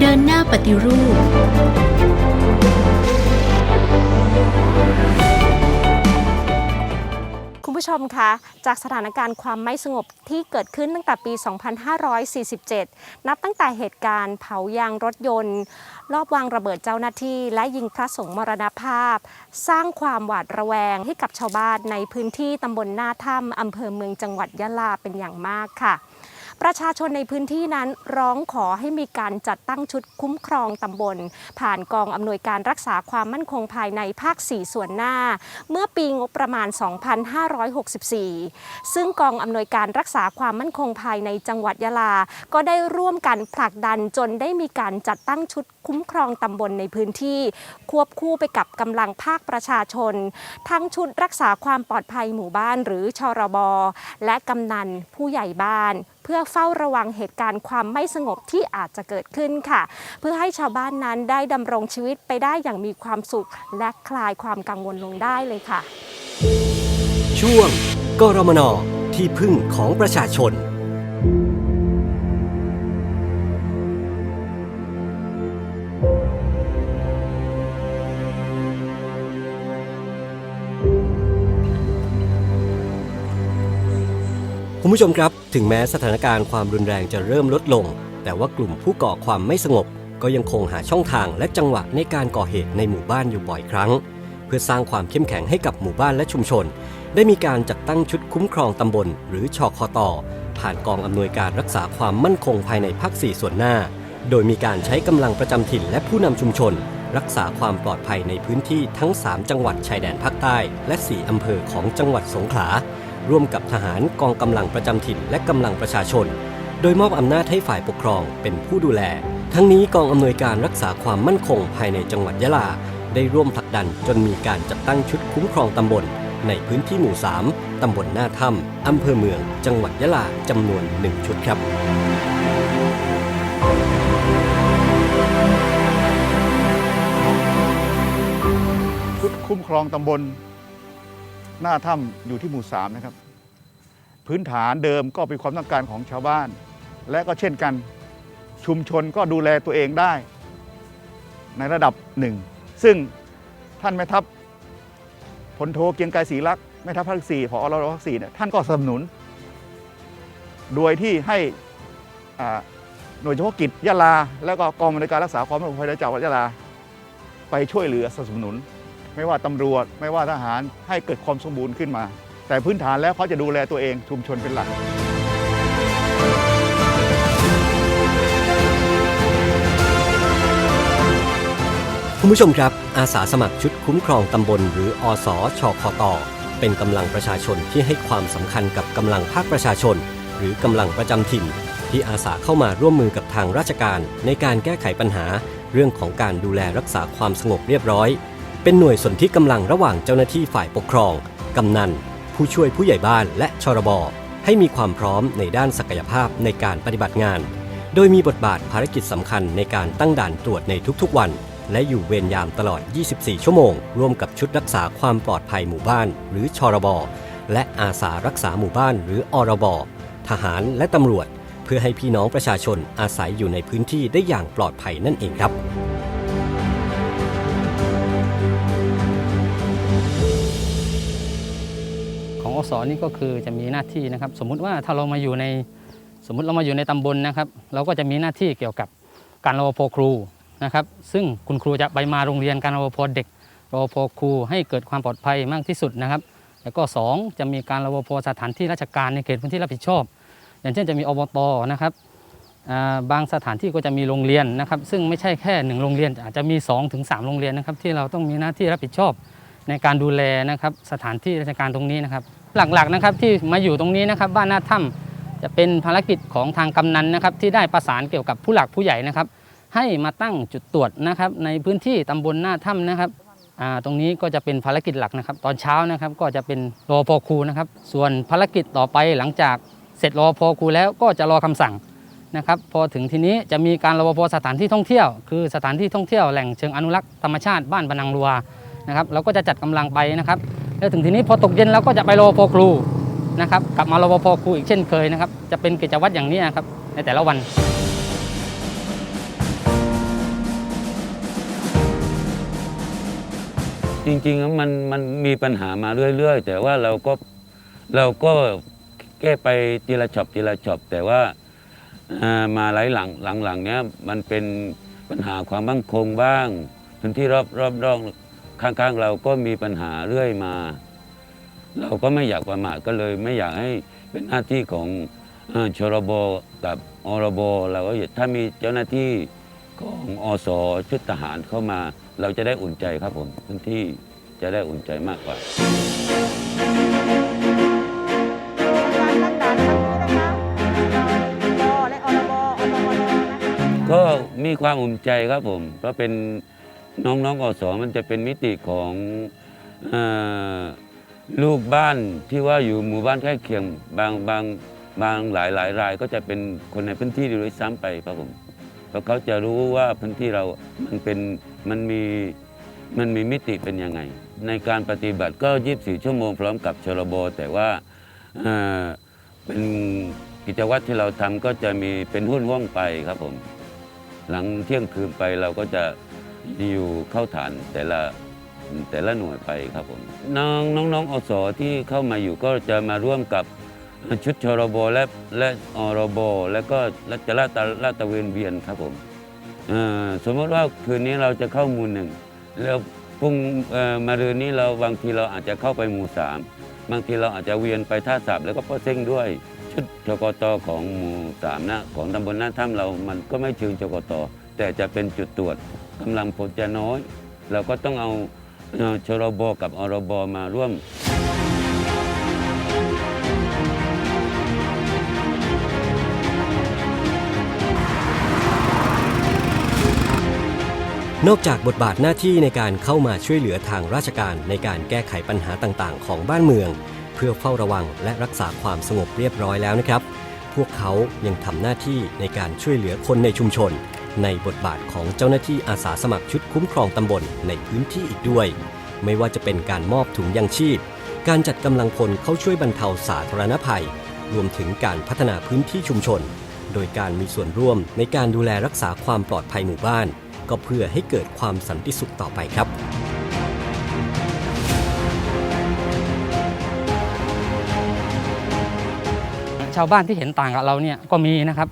เดินหน้าปฏิรูป คุณผู้ชมคะ จากสถานการณ์ความไม่สงบที่เกิดขึ้นตั้งแต่ปี 2547 นับตั้งแต่เหตุการณ์เผายางรถยนต์ รอบวางระเบิดเจ้าหน้าที่และยิงพระสงฆ์มรณภาพ สร้างความหวาดระแวงให้กับชาวบ้านในพื้นที่ตำบลหน้าถ้ำอำเภอเมืองจังหวัดยะลาเป็นอย่างมากค่ะ ประชาชนในพื้นที่นั้นร้องขอให้มีการจัดตั้งชุดคุ้มครองตำบล ผ่านกองอำนวยการรักษาความมั่นคงภายในภาค 4 ส่วนหน้า เมื่อปีงบประมาณ 2564 ซึ่งกองอำนวยการรักษาความมั่นคงภายในจังหวัดยะลา ก็ได้ร่วมกันผลักดันจนได้มีการจัดตั้งชุดคุ้มครองตำบลในพื้นที่ ควบคู่ไปกับกำลังภาคประชาชน ทั้งชุดรักษาความปลอดภัยหมู่บ้านหรือชรบและกำนันผู้ใหญ่บ้าน พื่อเฝ้าระวังเหตุการณ์ความไม่สงบที่อาจจะเกิดขึ้นค่ะ เพื่อให้ชาวบ้านนั้นได้ดำรงชีวิตไปได้อย่างมีความสุข และคลายความกังวลลงได้เลยค่ะ ช่วงกรมนที่พึ่งของประชาชนคุณผู้ชมครับ ถึงแม้สถานการณ์ความรุนแรงจะเริ่มลดลง แต่ว่ากลุ่มผู้ก่อความไม่สงบ ก็ยังคงหาช่องทางและจังหวะในการก่อเหตุในหมู่บ้านอยู่บ่อยครั้ง เพื่อสร้างความเข้มแข็งให้กับหมู่บ้านและชุมชน ได้มีการจัดตั้งชุดคุ้มครองตำบล หรือชคอตผ่านกองอำนวยการรักษาความมั่นคงภายในภาคสี่ส่วนหน้า โดยมีการใช้กำลังประจำถิ่นและผู้นำชุมชน รักษาความปลอดภัยในพื้นที่ทั้ง 3 จังหวัดชายแดนภาคใต้ และ 4 อำเภอของจังหวัดสงขลา ร่วมกับทหารกองกำลังประจำถิ่นและกำลังประชาชน โดยมอบอำนาจให้ฝ่ายปกครองเป็นผู้ดูแล ทั้งนี้กองอำนวยการรักษาความมั่นคงภายในจังหวัดยะลา ได้ร่วมผลักดันจนมีการจัดตั้งชุดคุ้มครองตำบล ในพื้นที่หมู่ 3 ตำบลหน้าถ้ำอำเภอเมือง จังหวัดยะลาจำนวน 1 ชุดครับชุดคุ้มครองตำบล หน้าถ้ำอยู่ที่หมู่สามนะครับ พื้นฐานเดิมก็เป็นความต้องการของชาวบ้าน และก็เช่นกันชุมชนก็ดูแลตัวเองได้ ในระดับหนึ่ง ซึ่งท่านแม่ทัพพลโทเกียงไกรศรีรักษ์แม่ทัพภาคสี่พอราภาคสี่เนี่ยท่านก็สนับสนุน โดยที่ให้หน่วยเฉพาะกิจยะลา แล้วก็กองบริการรักษาความมั่นคงภายในจังหวัดยะลา ไปช่วยเหลือสนับสนุน ไม่ว่าตำรวจ ไม่ว่าทหารให้เกิดความสมบูรณ์ขึ้นมา แต่พื้นฐานแล้วเขาจะดูแลตัวเองชุมชนเป็นหลักคุณผู้ชมครับ อาสาสมัครชุดคุ้มครองตำบล หรืออสชคตเป็นกำลังประชาชนที่ให้ความสำคัญกับกำลังภาคประชาชน หรือกำลังประจำถิ่น ที่อาสาเข้ามาร่วมมือกับทางราชการ ในการแก้ไขปัญหา เรื่องของการดูแลรักษาความสงบเรียบร้อย เป็นหน่วยสนที่กำลังระหว่างเจ้าหน้าที่ฝ่ายปกครอง กำนัน ผู้ช่วยผู้ใหญ่บ้านและชรบให้มีความพร้อมในด้านศักยภาพในการปฏิบัติงาน โดยมีบทบาทภารกิจสำคัญในการตั้งด่านตรวจในทุกๆวัน และอยู่เวรยามตลอด 24 ชั่วโมง ร่วมกับชุดรักษาความปลอดภัยหมู่บ้าน หรือชรบ และอาสารักษาหมู่บ้านหรืออรบ ทหารและตำรวจ เพื่อให้พี่น้องประชาชนอาศัยอยู่ในพื้นที่ได้อย่างปลอดภัยนั่นเองครับ องอสนี่ก็คือจะมีหน้าที่นะครับ สมมุติว่าถ้าเรามาอยู่ในสมมุติเรามาอยู่ในตำบลนะครับ เราก็จะมีหน้าที่เกี่ยวกับการรปภครูนะครับ ซึ่งคุณครูจะไปมาโรงเรียนการรปภเด็กรปภครูให้เกิดความปลอดภัยมากที่สุดนะครับ แล้วก็สองจะมีการรปภสถานที่ราชการในเขตพื้นที่รับผิดชอบ อย่างเช่นจะมีอบตนะครับบางสถานที่ก็จะมีโรงเรียนนะครับ ซึ่งไม่ใช่แค่หนึ่งโรงเรียน อาจจะมี2อถึงสโรงเรียนนะครับ ที่เราต้องมีหน้าที่รับผิดชอบในการดูแลนะครับสถานที่ราชการตรงนี้นะครับหลักๆนะครับที่มาอยู่ตรงนี้นะครับบ้านหน้าถ้ำจะเป็นภารกิจของทางกำนันนะครับที่ได้ประสานเกี่ยวกับผู้หลักผู้ใหญ่นะครับ ให้มาตั้งจุดตรวจนะครับในพื้นที่ตำบลหน้าถ้ำนะครับตรงนี้ก็จะเป็นภารกิจหลักนะครับ ตอนเช้านะครับก็จะเป็นรอพครูนะครับ ส่วนภารกิจต่อไปหลังจากเสร็จรอพครูแล้วก็จะรอคำสั่งนะครับพอถึงทีนี้จะมีการรอพสถานที่ท่องเที่ยว คือสถานที่ท่องเที่ยวแหล่งเชิงอนุรักษ์ธรรมชาติบ้านบนังรัวนะครับเราก็จะจัดกำลังไปนะครับ แล้วถึงทีนี้พอตกเย็นเราก็จะไปรอพอครูนะครับกลับมารอพอครูอีกเช่นเคยนะครับจะเป็นกิจวัตรอย่างนี้ครับในแต่ละวันจริงๆมันมันมีปัญหามาเรื่อย ๆ แต่ว่าเราก็เราก็แก้ไปทีละช็อปทีละช็อปแต่ว่ามาหลายหลังหลังๆเนี้ยมันเป็นปัญหาความมั่งคงบ้างพื้นที่รอบรอบรอง ข้างๆเราก็มีปัญหาเรื่อยมา เราก็ไม่อยากประมาทก็เลย ไม่อยากให้เป็นหน้าที่ของเอ่อชรบกับอรบเราก็อยากถ้ามีเจ้าหน้าที่ของอสชุดทหารเข้ามา เราจะได้อุ่นใจครับผมพื้นที่จะได้อุ่นใจมากกว่าการตั้งด่านครั้งนี้นะคะรอและอรบอตมรนะคะก็มีความอุ่นใจครับผมเพราะเป็น น้องๆอสมันจะเป็นมิติของอลูกบ้านที่ว่าอยู่หมู่บ้านใกล้เคียงบางบางบางหลายหลายรายก็จะเป็นคนในพื้นที่ด้วยซ้ำไปครับผมเพราะเขาจะรู้ว่าพื้นที่เรา มันเป็นมันมีมันมีมิติเป็นยังไง ในการปฏิบัติก็ 24 ชั่วโมงพร้อมกับชลบแต่ว่าเป็นกิจวัตรที่เราทำก็จะมีเป็นหุ้นว่องไปครับผม หลังเที่ยงคืนไปเราก็จะ อยู่เข้าฐานแต่ละแต่ละหน่วยไปครับผมน้องน้องน้องอสที่เข้ามาอยู่ก็จะมาร่วมกับชุดชรบและและอรบและก็และจะลาดตะลาดตะเวนเวียนครับผมสมมติว่าคืนนี้เราจะเข้าหมู่หนึ่งแล้วพรุ่งมารืนนี้เราบางทีเราอาจจะเข้าไปหมู่สามบางทีเราอาจจะเวียนไปท่าสับแล้วก็ป้อเซ้งด้วย ชุดชกตของหมู่สามนะของตำบลหน้าถ้ำเรามันก็ไม่เชิงชกต แต่จะเป็นจุดตรวจกำลังพลจะน้อย เราก็ต้องเอาชรบกับอรบมาร่วมนอกจากบทบาทหน้าที่ในการเข้ามาช่วยเหลือทางราชการในการแก้ไขปัญหาต่างๆ ของบ้านเมือง เพื่อเฝ้าระวังและรักษาความสงบเรียบร้อยแล้วนะครับ พวกเขายังทำหน้าที่ในการช่วยเหลือคนในชุมชน ในบทบาทของเจ้าหน้าที่อาสาสมัครชุดคุ้มครองตำบลในพื้นที่อีกด้วย ไม่ว่าจะเป็นการมอบถุงยังชีพ การจัดกำลังพลเข้าช่วยบรรเทาสาธารณภัย รวมถึงการพัฒนาพื้นที่ชุมชน โดยการมีส่วนร่วมในการดูแลรักษาความปลอดภัยหมู่บ้าน ก็เพื่อให้เกิดความสันติสุขต่อไปครับชาวบ้านที่เห็นต่างกับเราเนี่ยก็มีนะครับ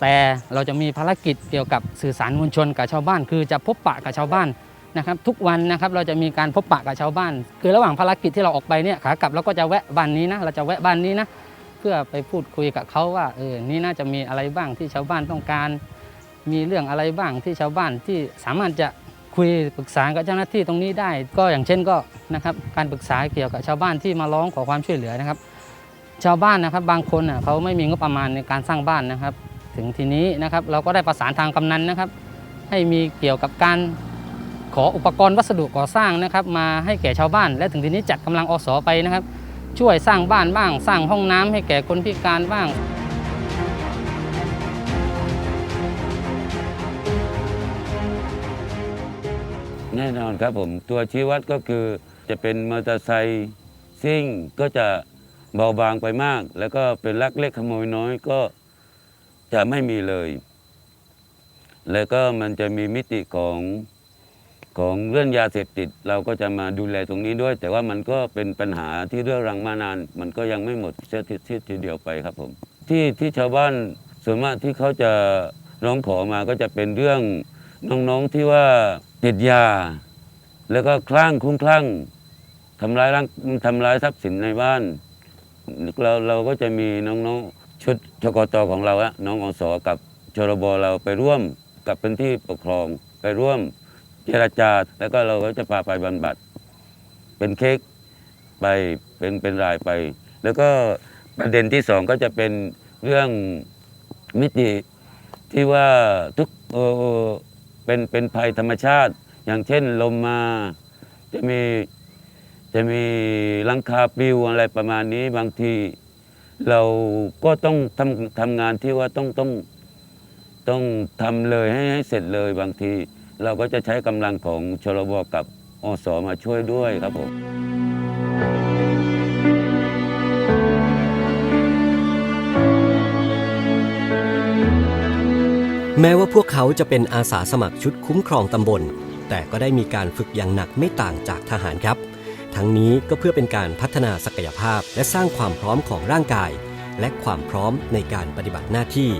แต่เราจะมีภารกิจเกี่ยวกับสื่อสารมวลชนกับชาวบ้าน คือจะพบปะกับชาวบ้านนะครับทุกวันนะครับเราจะมีการพบปะกับชาวบ้าน คือระหว่างภารกิจที่เราออกไปเนี่ยขากลับเราก็จะแวะบ้านนี้นะเราจะแวะบ้านนี้นะเพื่อไปพูดคุยกับเขาว่าเออนี่น่าจะมีอะไรบ้างที่ชาวบ้านต้องการ มีเรื่องอะไรบ้างที่ชาวบ้านที่สามารถจะคุยปรึกษากับเจ้าหน้าที่ตรงนี้ได้ ก็อย่างเช่นก็นะครับการปรึกษาเกี่ยวกับชาวบ้านที่มาร้องขอความช่วยเหลือนะครับ ชาวบ้านนะครับบางคนเขาไม่มีงบประมาณในการสร้างบ้านนะครับ ถึงทีนี้นะครับ เราก็ได้ประสานทางกำนันนะครับ ให้มีเกี่ยวกับการขออุปกรณ์วัสดุก่อสร้างนะครับ มาให้แก่ชาวบ้าน และถึงทีนี้จัดกำลังอสไปนะครับ ช่วยสร้างบ้านบ้าง สร้างห้องน้ำให้แก่คนพิการบ้างแน่นอนครับผมตัวชี้วัดก็คือจะเป็นมอเตอร์ไซค์ซิ่งก็จะเบาบางไปมาก แล้วก็เป็นลักเล็กขโมยน้อยก็ จะไม่มีเลย แล้วก็มันจะมีมิติของของเรื่องยาเสพติด เราก็จะมาดูแลตรงนี้ด้วย แต่ว่ามันก็เป็นปัญหาที่เรื้อรังมานาน มันก็ยังไม่หมดเสียทีทีทีเดียวไปครับผม ที่ที่ชาวบ้านส่วนมากที่เขาจะร้องขอมาก็จะเป็นเรื่องน้องๆที่ว่าติดยา แล้วก็คลั่งคุ้มคลั่งทำร้ายร่างทำร้ายทรัพย์สินในบ้านเราเราก็จะมีน้องๆ ชุดชกตของเราอะน้องอสกับชรบเราไปร่วมกับเป็นที่ปกครอง ไปร่วมเจรจา แล้วก็เราก็จะพาไปบำบัด เป็นเค้กไปเป็นเป็นรายไป แล้วก็ประเด็นที่สองก็จะเป็นเรื่องมิติที่ว่าทุกเออเป็นเป็นภัยธรรมชาติ อย่างเช่นลมมาจะมีจะมีลังคาปลิวอะไรประมาณนี้บางที เราก็ต้องทำทำงานที่ว่าต้องต้องต้องทำเลยให้ให้เสร็จเลยบางที เราก็จะใช้กำลังของชลบกับอสมาช่วยด้วยครับผมแม้ว่าพวกเขาจะเป็นอาสาสมัครชุดคุ้มครองตำบล แต่ก็ได้มีการฝึกอย่างหนักไม่ต่างจากทหารครับ ทั้งนี้ก็เพื่อเป็นการพัฒนาศักยภาพและสร้างความพร้อมของร่างกาย และความพร้อมในการปฏิบัติหน้าที่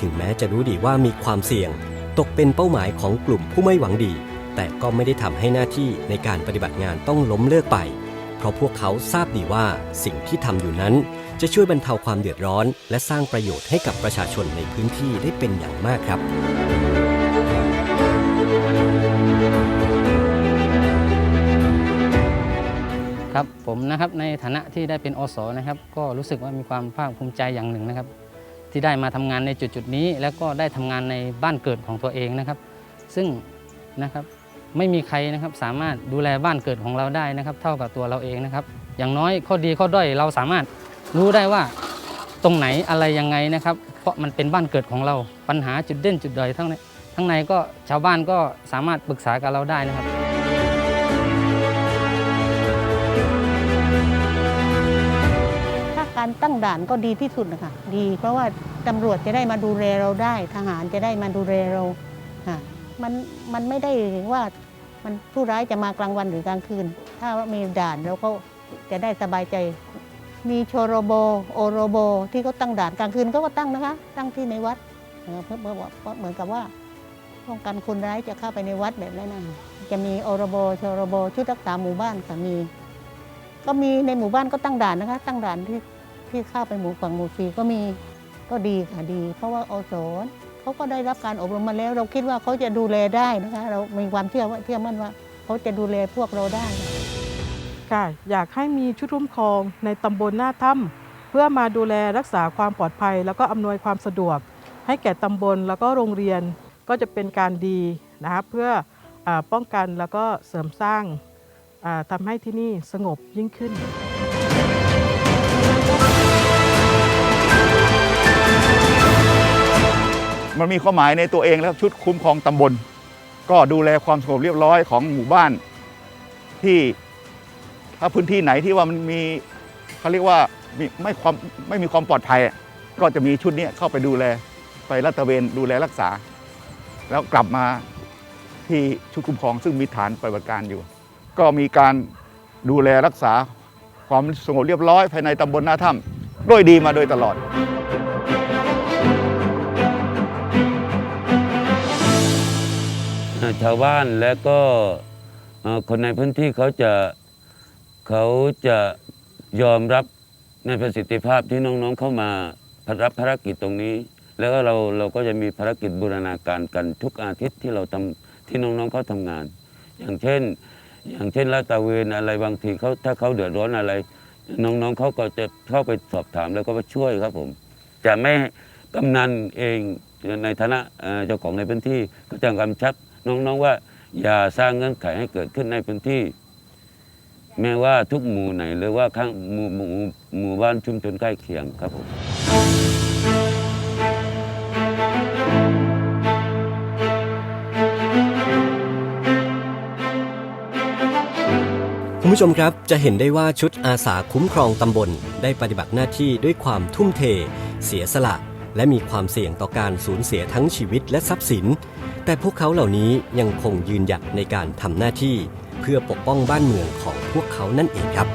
ถึงแม้จะรู้ดีว่ามีความเสี่ยง ตกเป็นเป้าหมายของกลุ่มผู้ไม่หวังดี แต่ก็ไม่ได้ทำให้หน้าที่ในการปฏิบัติงานต้องล้มเลิกไป เพราะพวกเขาทราบดีว่าสิ่งที่ทำอยู่นั้น จะช่วยบรรเทาความเดือดร้อน และสร้างประโยชน์ให้กับประชาชนในพื้นที่ได้เป็นอย่างมากครับ ครับผมนะครับในฐานะที่ได้เป็นอสนะครับ ก็รู้สึกว่ามีความภาคภูมิใจอย่างหนึ่งนะครับ ที่ได้มาทำงานในจุดๆนี้ แล้วก็ได้ทำงานในบ้านเกิดของตัวเองนะครับ ซึ่งนะครับไม่มีใครนะครับสามารถดูแลบ้านเกิดของเราได้นะครับ เท่ากับตัวเราเองนะครับ อย่างน้อยข้อดีข้อด้อยเราสามารถรู้ได้ว่าตรงไหนอะไรยังไงนะครับ เพราะมันเป็นบ้านเกิดของเราปัญหาจุดเด่นจุดด้อยทั้งในทั้งในก็ชาวบ้านก็สามารถปรึกษากับเราได้นะครับ การตั้งด่านก็ดีที่สุดนะคะดี เพราะว่าตำรวจจะได้มาดูแลเราได้ ทหารจะได้มาดูแลเราค่ะมันมันไม่ได้ว่ามันผู้ร้ายจะมากลางวันหรือกลางคืน ถ้ามีด่านเราก็จะได้สบายใจ มีโชโรโบโอโรโบ ที่เขาตั้งด่านกลางคืนเขาก็ตั้งนะคะ ตั้งที่ในวัดเพื่อเพื่อเพราะเหมือนกับว่าป้องกันคนร้ายจะเข้าไปในวัดแบบนั้นนะจะมีโอโรโบโชโรโบชุดรักษาหมู่บ้านค่ะมีก็มีในหมู่บ้านก็ตั้งด่านนะคะ ตั้งด่านที่ ที่ข้าไปหมู่ฝั่งหมู่สีก็มีก็ดีค่ะดี เพราะว่าอสเขาก็ได้รับการอบรมมาแล้ว เราคิดว่าเขาจะดูแลได้นะคะ เรามีความเชื่อว่าเชื่อมั่นว่าเขาจะดูแลพวกเราได้ค่ะอยากให้มีชุดคุ้มครองในตำบลหน้าถ้ำเพื่อมาดูแลรักษาความปลอดภัย แล้วก็อำนวยความสะดวก ให้แก่ตำบลแล้วก็โรงเรียนก็จะเป็นการดีนะคะเพื่ออป้องกันแล้วก็เสริมสร้างทำให้ที่นี่สงบยิ่งขึ้น มันมีความหมายในตัวเองแล้วชุดคุ้มครองตำบล ก็ดูแลความสงบเรียบร้อยของหมู่บ้านที่ถ้าพื้นที่ไหนที่ว่ามันมีเขาเรียกว่าไม่ความไม่มีความปลอดภัย ก็จะมีชุดนี้เข้าไปดูแลไปลาดตระเวนดูแลรักษา แล้วกลับมาที่ชุดคุ้มครอง ซึ่งมีฐานปฏิบัติการอยู่ ก็มีการดูแลรักษาความสงบเรียบร้อยภายในตำบลหน้าถ้ำด้วยดีมาโดยตลอด ชาวบ้านและก็คนในพื้นที่เขาจะเขาจะยอมรับในประสิทธิภาพที่น้องๆเข้ามารับภารกิจตรงนี้ แล้วก็เราเราก็จะมีภารกิจบูรณาการกันทุกอาทิตย์ที่เราทำที่น้องๆเขาทำงาน อย่างเช่น อย่างเช่นลาดตระเวนอะไรบางทีเขาถ้าเขาเดือดร้อนอะไร น้องๆเขาก็จะเข้าไปสอบถามแล้วก็ไปช่วยครับผม จะไม่กำนันเองในฐานะเจ้าของในพื้นที่ก็จะกำชับ น้องๆว่า อย่าสร้างเงื่อนไขให้เกิดขึ้นในพื้นที่ แม้ว่าทุกหมู่ไหนหรือว่าข้างหมู่หมู่หมู่บ้านชุมชนใกล้เคียงครับผมคุณผู้ชมครับจะเห็นได้ว่าชุดอาสาคุ้มครองตำบล ได้ปฏิบัติหน้าที่ด้วยความทุ่มเท เสียสละ และมีความเสี่ยงต่อการสูญเสียทั้งชีวิตและทรัพย์สิน แต่พวกเขาเหล่านี้ยังคงยืนหยัดในการทำหน้าที่ เพื่อปกป้องบ้านเมืองของพวกเขานั่นเองครับ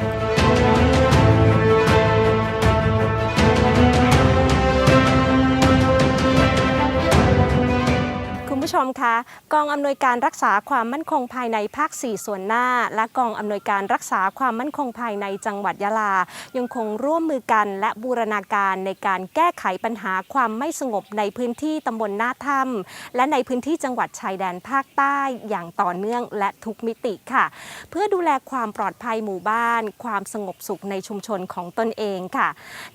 คะกองอำนวยการรักษาความมั่นคงภายในภาค 4 ส่วนหน้า และกองอำนวยการรักษาความมั่นคงภายในจังหวัดยะลา ยังคงร่วมมือกันและบูรณาการในการแก้ไขปัญหาความไม่สงบในพื้นที่ตำบลหน้าถ้ำและในพื้นที่จังหวัดชายแดนภาคใต้อย่างต่อเนื่องและทุกมิติค่ะ เพื่อดูแลความปลอดภัยหมู่บ้าน ความสงบสุขในชุมชนของตนเองค่ะ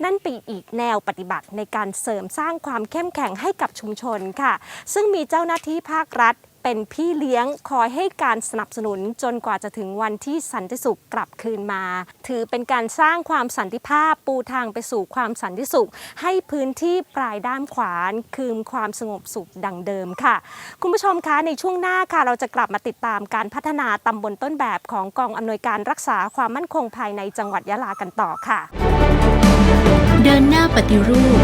นั่นเป็นอีกแนวปฏิบัติในการเสริมสร้างความเข้มแข็งให้กับชุมชนค่ะ ซึ่งมีเจ้าหน้าที่ภาครัฐ เป็นพี่เลี้ยงคอยให้การสนับสนุนจนกว่าจะถึงวันที่สันติสุขกลับคืนมา ถือเป็นการสร้างความสันติภาพปูทางไปสู่ความสันติสุข ให้พื้นที่ปลายด้ามขวานคืนความสงบสุขดังเดิมค่ะ คุณผู้ชมคะในช่วงหน้าค่ะ เราจะกลับมาติดตามการพัฒนาตำบลต้นแบบของกองอำนวยการรักษาความมั่นคงภายในจังหวัดยะลากันต่อค่ะ เดินหน้าปฏิรูป